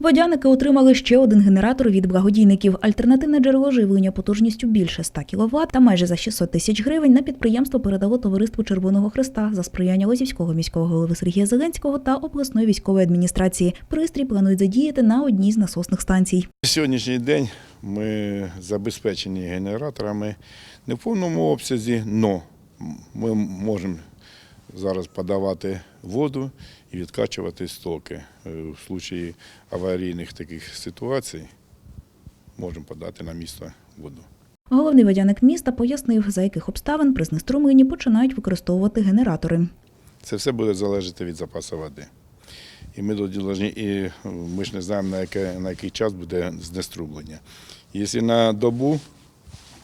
Водяники отримали ще один генератор від благодійників. Альтернативне джерело живлення потужністю більше 100 кВт та майже за 600 тисяч гривень на підприємство передало товариству Червоного Христа за сприяння Лозівського міського голови Сергія Зеленського та обласної військової адміністрації. Пристрій планують задіяти на одній з насосних станцій. Сьогоднішній день ми забезпечені генераторами не в повному обсязі, але ми можемо зараз подавати воду і відкачувати стоки. Е, В случаї аварійних таких ситуацій можемо подати на місто воду. Головний водяник міста пояснив, за яких обставин при знеструмленні починають використовувати генератори. Це все буде залежати від запасу води. І ми і ми ж не знаємо, на, яке, на який час буде знеструблення. Якщо на добу,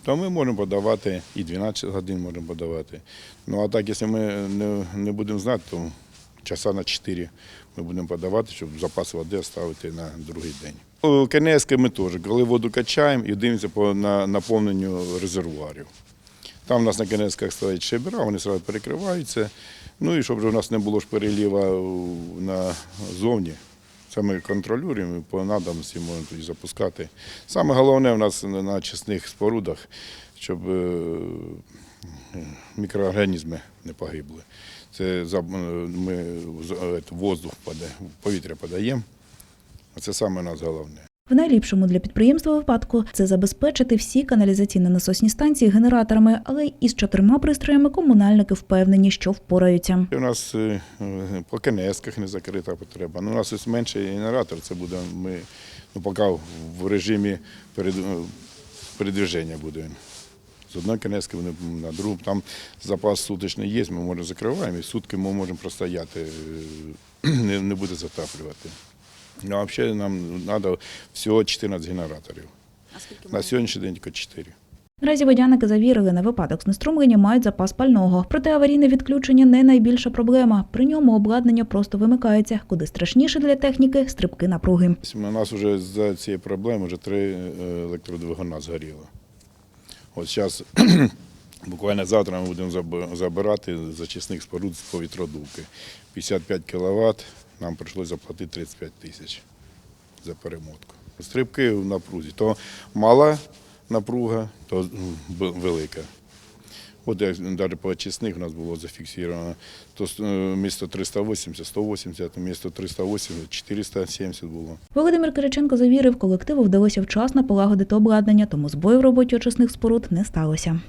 то ми можемо подавати і 12 годин можемо подавати. Ну а так, якщо ми не, не будемо знати, то часа на 4 ми будемо подавати, щоб запас води ставити на другий день. У КНС ми теж, коли воду качаємо і дивимося по на, наповненню резервуарів. Там у нас на Кенецьках стоять шебера, вони одразу перекриваються. Ну і щоб у нас не було ж переліва назовні. Це ми контролюємо, і по всі можемо тоді запускати. Саме головне в нас на чесних спорудах, щоб е, мікроорганізми не погибли. Це ми е, воздух пода- повітря подаємо. Це саме у нас головне. В найліпшому для підприємства випадку це забезпечити всі каналізаційно-насосні станції генераторами, але із чотирма пристроями комунальники впевнені, що впораються. У нас е, по КНСках не закрита потреба. Ну, у нас ось менший генератор, це буде ми ну, поки в режимі е, передвіження буде. З одної КНСки на другу. Там запас суточний є, ми можемо закриваємо, і сутки ми можемо простояти, е, не буде затаплювати. Ну, а взагалі нам треба всього 14 генераторів. На сьогоднішній день тільки 4. Наразі водяники завірили, на випадок знеструмлення мають запас пального. Проте аварійне відключення не найбільша проблема. При ньому обладнання просто вимикається. Куди страшніше для техніки стрибки напруги. У нас вже за цієї проблеми вже три е, електродвигуна згоріло. От зараз, буквально завтра ми будемо забирати з очисних споруд з повітродувки. 55 кВт, нам прийшлося заплатити 35 тисяч за перемотку. Стрибки в напрузі. То мала напруга, то велика. От як навіть по очисних у нас було зафіксовано, то е, місто 380, 180, місто 380, 470 було. Володимир Кириченко завірив, колективу вдалося вчасно полагодити обладнання, тому збою в роботі очисних споруд не сталося.